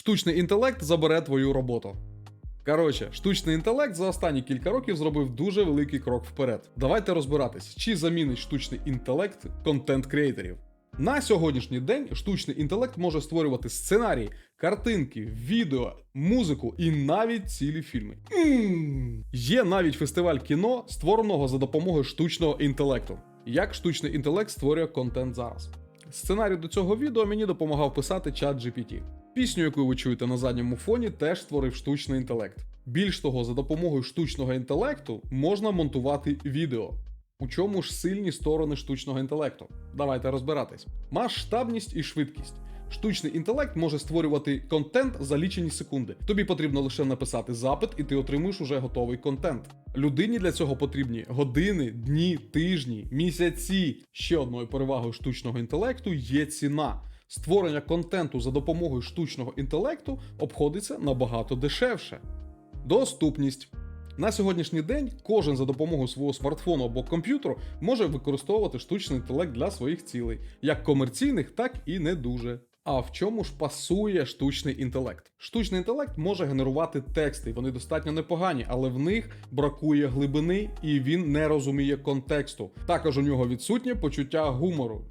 Штучний інтелект забере твою роботу. Коротше, штучний інтелект за останні кілька років зробив дуже великий крок вперед. Давайте розбиратись, чи замінить штучний інтелект контент креаторів. На сьогоднішній день штучний інтелект може створювати сценарії, картинки, відео, музику і навіть цілі фільми. Є навіть фестиваль кіно, створеного за допомогою штучного інтелекту. Як штучний інтелект створює контент зараз? Сценарій до цього відео мені допомагав писати чат GPT. Пісню, яку ви чуєте на задньому фоні, теж створив штучний інтелект. Більш того, за допомогою штучного інтелекту можна монтувати відео. У чому ж сильні сторони штучного інтелекту? Давайте розбиратись. Масштабність і швидкість. Штучний інтелект може створювати контент за лічені секунди. Тобі потрібно лише написати запит, і ти отримуєш уже готовий контент. Людині для цього потрібні години, дні, тижні, місяці. Ще одною перевагою штучного інтелекту є ціна. Створення контенту за допомогою штучного інтелекту обходиться набагато дешевше. Доступність. На сьогоднішній день кожен за допомогою свого смартфону або комп'ютеру може використовувати штучний інтелект для своїх цілей, як комерційних, так і не дуже. А в чому ж пасує штучний інтелект? Штучний інтелект може генерувати тексти, вони достатньо непогані, але в них бракує глибини і він не розуміє контексту. Також у нього відсутнє почуття гумору.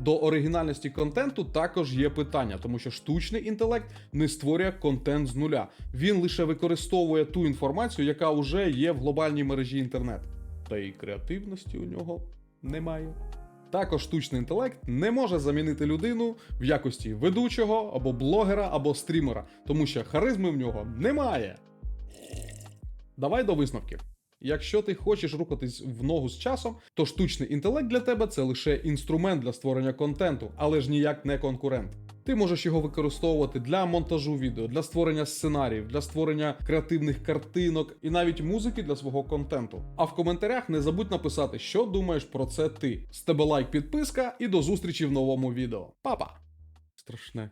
До оригінальності контенту також є питання, тому що штучний інтелект не створює контент з нуля. Він лише використовує ту інформацію, яка вже є в глобальній мережі інтернет. Та й креативності у нього немає. Також штучний інтелект не може замінити людину в якості ведучого або блогера або стрімера, тому що харизми в нього немає. Давай до висновків. Якщо ти хочеш рухатись в ногу з часом, то штучний інтелект для тебе це лише інструмент для створення контенту, але ж ніяк не конкурент. Ти можеш його використовувати для монтажу відео, для створення сценаріїв, для створення креативних картинок і навіть музики для свого контенту. А в коментарях не забудь написати, що думаєш про це ти. З тебе лайк, підписка і до зустрічі в новому відео. Па-па! Страшне.